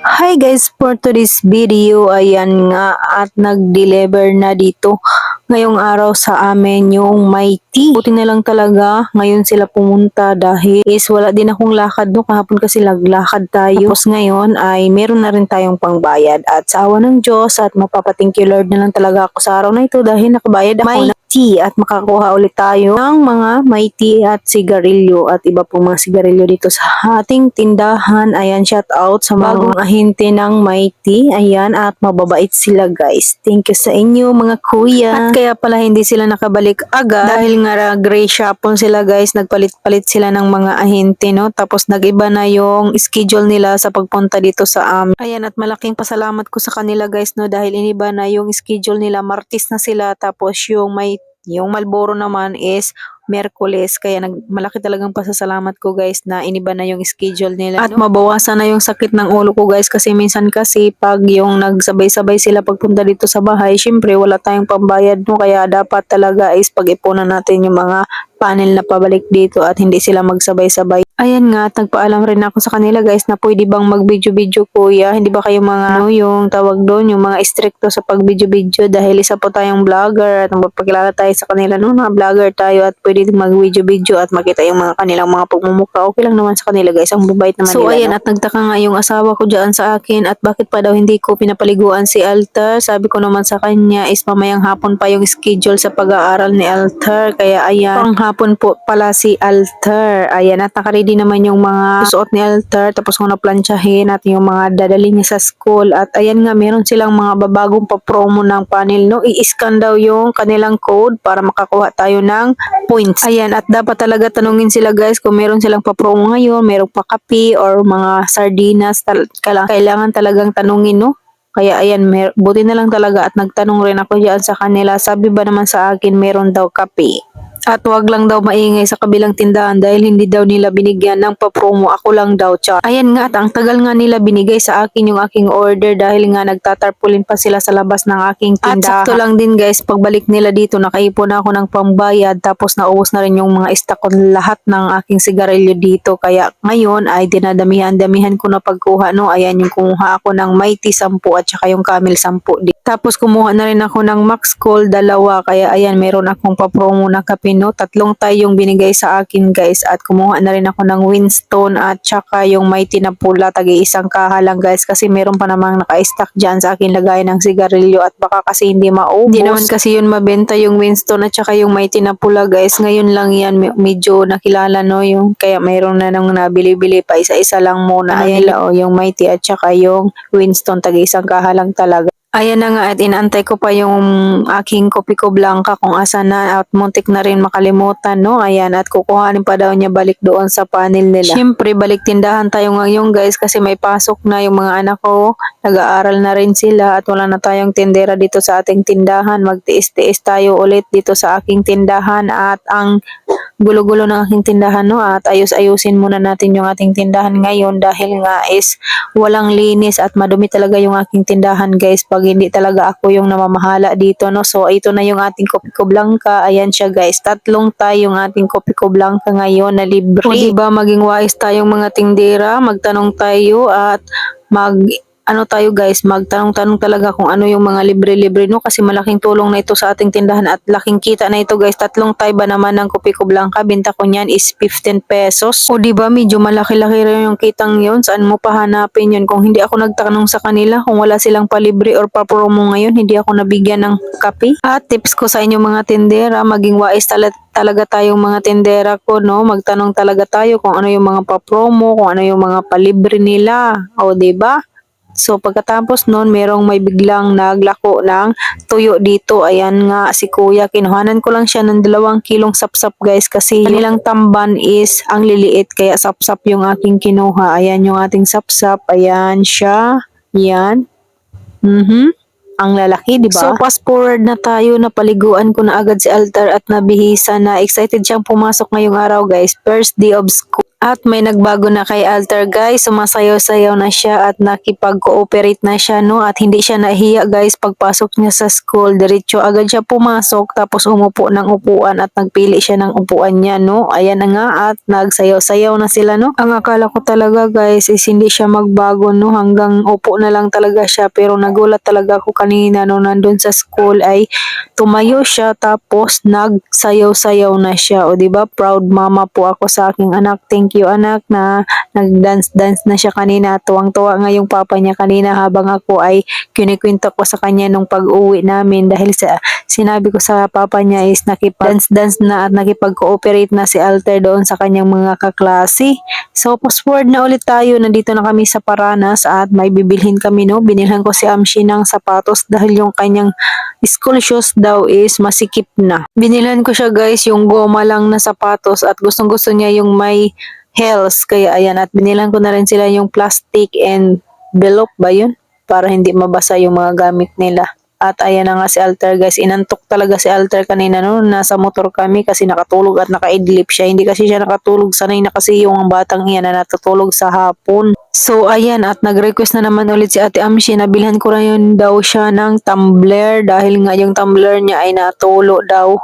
Hi guys, for today's video, ayan nga at nag-deliver na dito ngayong araw sa amin yung Mighty. Buti na lang talaga, ngayon sila pumunta dahil is wala din akong lakad no, kahapon kasi naglakad tayo. Tapos ngayon ay meron na rin tayong pangbayad at sa awa ng Diyos at mapapating Lord na lang talaga ako sa araw na ito dahil nakabayad ako ng tea at makakuha ulit tayo ng mga mighty at sigarilyo at iba pong mga sigarilyo dito sa ating tindahan. Ayan, shout out sa mga bagong ahente ng mighty. Ayan, at mababait sila guys. Thank you sa inyo mga kuya. At kaya pala hindi sila nakabalik agad dahil nga gray shopon sila guys. Nagpalit-palit sila ng mga ahente no. Tapos nagiba na yung schedule nila sa pagpunta dito sa amin. Ayan, at malaking pasalamat ko sa kanila guys no dahil iniba na yung schedule nila. Martis na sila tapos yung may yung Malboro naman is Merkules kaya nag malaki talagang pasasalamat ko guys na iniba na yung schedule nila at mabawasan na yung sakit ng ulo ko guys kasi minsan kasi pag yung nagsabay-sabay sila pagpunta dito sa bahay syempre wala tayong pambayad no? Kaya dapat talaga is pag-ipunan natin yung mga panel na pabalik dito at hindi sila magsabay-sabay. Ayan nga, at nagpaalam rin ako sa kanila guys na pwede bang mag-video-video kuya. Hindi ba kayo mga ano, yung tawag doon, yung mga stricto sa pag-video-video dahil isa po tayong vlogger at magpakilala tayo sa kanila no, na vlogger tayo at pwede mag-video-video at makita yung mga kanilang mga pagmumukha. Okay lang naman sa kanila guys, ang babait naman So, nila. ayan, no? at nagtaka nga yung asawa ko dyan sa akin at bakit pa daw hindi ko pinapaliguan si Alter. Sabi ko naman sa kanya is mamayang hapon pa yung schedule sa pag-aaral ni Alter. Kaya ayan, pang hapon po pala si Alter. Ayan, at nakaready naman yung mga suot ni Alter. Tapos kung naplansyahin at yung mga dadali niya sa school. At ayan nga, meron silang mga babagong pa-promo ng panel. No? I-scan daw yung kanilang code para makakuha tayo ng points. Ayan, at dapat talaga tanungin sila guys kung meron silang pa-promo ngayon, meron pa kape or mga sardinas. Kailangan talagang tanungin, no? Kaya ayan, buti na lang talaga at nagtanong rin ako diyan sa kanila. Sabi ba naman sa akin meron daw kape. At wag lang daw maingay sa kabilang tindahan dahil hindi daw nila binigyan ng pa-promo. Ako lang daw, char. Ayan nga, at ang tagal nga nila binigay sa akin yung aking order dahil nga nagtatarpulin pa sila sa labas ng aking tindahan. At sakto lang din guys, pagbalik nila dito, nakaipon ako ng pambayad tapos naubos na rin yung mga stock lahat ng aking sigarilyo dito. Kaya ngayon ay dinadamihan-damihan ko na pagkuha. No? Ayan yung kumuha ako ng Mighty 10 at saka yung Camel 10 din. Tapos kumuha na rin ako ng Max Cold dalawa. Kaya ayan, meron akong pa-promo na kape. No? Tatlong tayo yung binigay sa akin guys. At kumuha na rin ako ng Winston at saka yung Mighty na pula. Tagi isang kaha lang guys. Kasi meron pa namang naka-stack dyan sa akin lagay ng sigarilyo. At baka kasi hindi maubos. Hindi naman kasi yun mabenta yung Winston at saka yung Mighty na pula guys. Ngayon lang yan me- medyo nakilala no. Yung, kaya mayroon na nang nabili-bili pa. Isa-isa lang muna. Ayan nila o yung Mighty at saka yung Winston. Tagi isang kaha lang talaga. Ayan na nga at inaantay ko pa yung aking kopi ko blanca kung asa na at muntik na rin makalimutan no. Ayan at kukuhanin pa daw niya balik doon sa panel nila. Siyempre balik tindahan tayo ngayon guys kasi may pasok na yung mga anak ko. Nag-aaral na rin sila at wala na tayong tindera dito sa ating tindahan. Magtiis-tiis tayo ulit dito sa aking tindahan at ang gulo-gulo ng aking tindahan no? At ayos-ayusin muna natin yung ating tindahan ngayon dahil nga is walang linis at madumi talaga yung aking tindahan guys pag hindi talaga ako yung namamahala dito no? So ito na yung ating kopi ko blanca. Ayan siya guys. Tatlong tayo yung ating kopi ko blanca ngayon na libre. O diba maging wise tayong mga tindera? Magtanong tayo at mag ano tayo guys, magtanong-tanong talaga kung ano yung mga libre-libre no kasi malaking tulong na ito sa ating tindahan at laking kita na ito guys. Tatlong tay ba naman ng Kopi ko Blanca, binta ko niyan is 15 pesos. O di ba medyo malaki-laki rin yung kitang yon Saan mo pa hanapin yun? Kung hindi ako nagtanong sa kanila, kung wala silang palibre or pa-promo ngayon, hindi ako nabigyan ng kape. At tips ko sa inyo mga tindera, maging wise tala- talaga tayong mga tindera ko, no? Magtanong talaga tayo kung ano yung mga pa-promo, kung ano yung mga palibre nila. O, ba? So pagkatapos nun, merong may biglang naglako ng tuyo dito. Ayan nga si kuya, kinuhanan ko lang siya ng dalawang kilong sapsap guys kasi yung nilang tamban is ang liliit kaya sapsap yung aking kinuha. Ayan yung ating sapsap. Ayan siya. Yan. Mhm. Ang lalaki, di ba? So, fast forward na tayo, napaliguan ko na agad si Altar at nabihisa na excited siyang pumasok ngayong araw, guys. First day of school. At may nagbago na kay Alter guys, sumasayaw-sayaw na siya at nakipag-cooperate na siya no at hindi siya nahiya guys pagpasok niya sa school. Diretso agad siya pumasok tapos umupo ng upuan at nagpili siya ng upuan niya no. Ayan na nga at nagsayaw-sayaw na sila no. Ang akala ko talaga guys is hindi siya magbago no hanggang upo na lang talaga siya pero nagulat talaga ako kanina no nandun sa school ay tumayo siya tapos nagsayaw-sayaw na siya. O ba proud mama po ako sa aking anak. Thank you anak na nag-dance-dance na siya kanina. Tuwang-tuwa nga yung papa niya kanina habang ako ay kinikwento ko sa kanya nung pag-uwi namin dahil sa sinabi ko sa papa niya is nakipag-dance-dance na at nakipag-cooperate na si Alter doon sa kanyang mga kaklase. So, post forward na ulit tayo. Nandito na kami sa Paranas at may bibilhin kami, no? Binilhan ko si Amshi ng sapatos dahil yung kanyang school shoes daw is masikip na. Binilhan ko siya guys yung goma lang na sapatos at gustong gusto niya yung may heels. Kaya ayan at binilhan ko na rin sila yung plastic and envelope ba yun? Para hindi mabasa yung mga gamit nila. At ayan na nga si Alter guys, inantok talaga si Alter kanina no, nasa motor kami kasi nakatulog at nakaidlip siya. Hindi kasi siya nakatulog, sanay na kasi yung batang iyan na natutulog sa hapon. So ayan at nag-request na naman ulit si Ate Amshi na bilhan ko na yun daw siya ng tumbler dahil nga yung tumbler niya ay natulo daw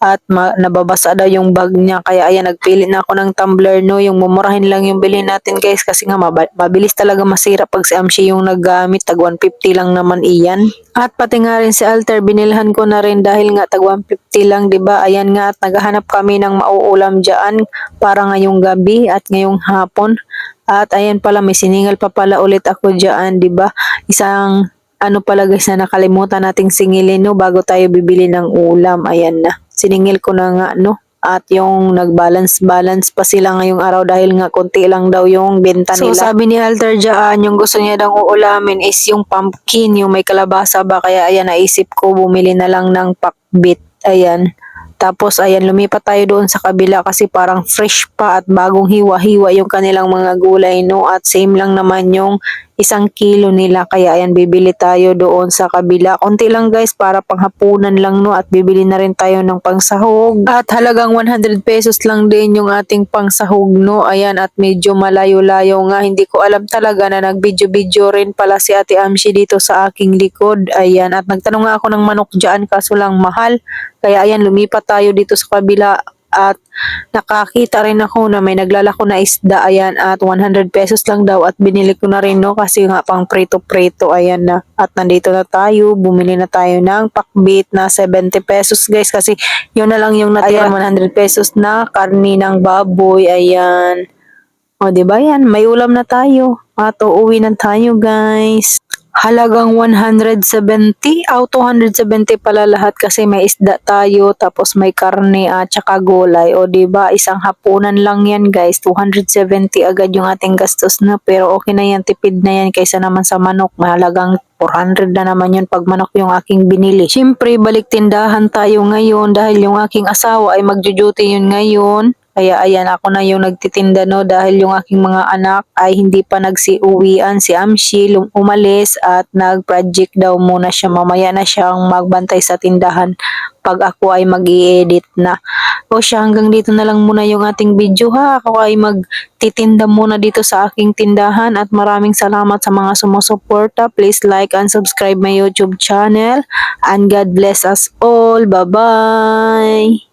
at nababasa daw yung bag niya. Kaya ayan nagpili na ako ng tumbler no? Yung mumurahin lang yung bilhin natin guys. Kasi nga maba- mabilis talaga masira pag si Amshi yung naggamit. Tag 150 lang naman iyan. At pati nga rin si Alter binilhan ko na rin dahil nga tag 150 lang ba? Ayan nga at naghahanap kami ng mauulam diyan para ngayong gabi at ngayong hapon. At ayan pala may siningal pa pala ulit ako diyan 'di ba? Isang ano pala guys na nakalimutan nating singilin no? Bago tayo bibili ng ulam. Ayan na siningil ko na nga no at yung nag-balance-balance pa sila ngayong araw dahil nga konti lang daw yung benta nila. So sabi ni Alter dyan, yung gusto niya daw uulamin is yung pumpkin, yung may kalabasa ba. Kaya ayan, naisip ko bumili na lang ng pakbit. Ayan. Tapos ayan, lumipat tayo doon sa kabila kasi parang fresh pa at bagong hiwa-hiwa yung kanilang mga gulay no at same lang naman yung isang kilo nila kaya ayan bibili tayo doon sa kabila. Konti lang guys para panghapunan lang no at bibili na rin tayo ng pangsahog. At halagang 100 pesos lang din yung ating pangsahog no. Ayan at medyo malayo-layo nga. Hindi ko alam talaga na nag-video-video rin pala si Ate Amshi dito sa aking likod. Ayan at nagtanong nga ako ng manok dyan kaso lang mahal. Kaya ayan lumipat tayo dito sa kabila at nakakita rin ako na may naglalako na isda ayan at 100 pesos lang daw at binili ko na rin no? Kasi nga pang prito-prito ayan na. At nandito na tayo bumili na tayo ng pakbit na 70 pesos guys. Kasi yun na lang yung natira 100 pesos na karni ng baboy ayan. O di ba? Yan may ulam na tayo. At uuwi na tayo guys halagang 170 o 270 pala lahat kasi may isda tayo tapos may karne at saka gulay o di ba isang hapunan lang yan guys 270 agad yung ating gastos na pero okay na yan tipid na yan kaysa naman sa manok mahalagang 400 na naman yun pag manok yung aking binili. Siyempre, balik tindahan tayo ngayon dahil yung aking asawa ay magjo-duty yun ngayon. Kaya ayan ako na yung nagtitinda no dahil yung aking mga anak ay hindi pa nagsiuwian si Amshi umalis at nag-project daw muna siya mamaya na siyang magbantay sa tindahan pag ako ay mag edit na. O siya hanggang dito na lang muna yung ating video ha. Ako ay magtitinda muna dito sa aking tindahan at maraming salamat sa mga sumusuporta. Please like and subscribe my YouTube channel and God bless us all. Bye-bye!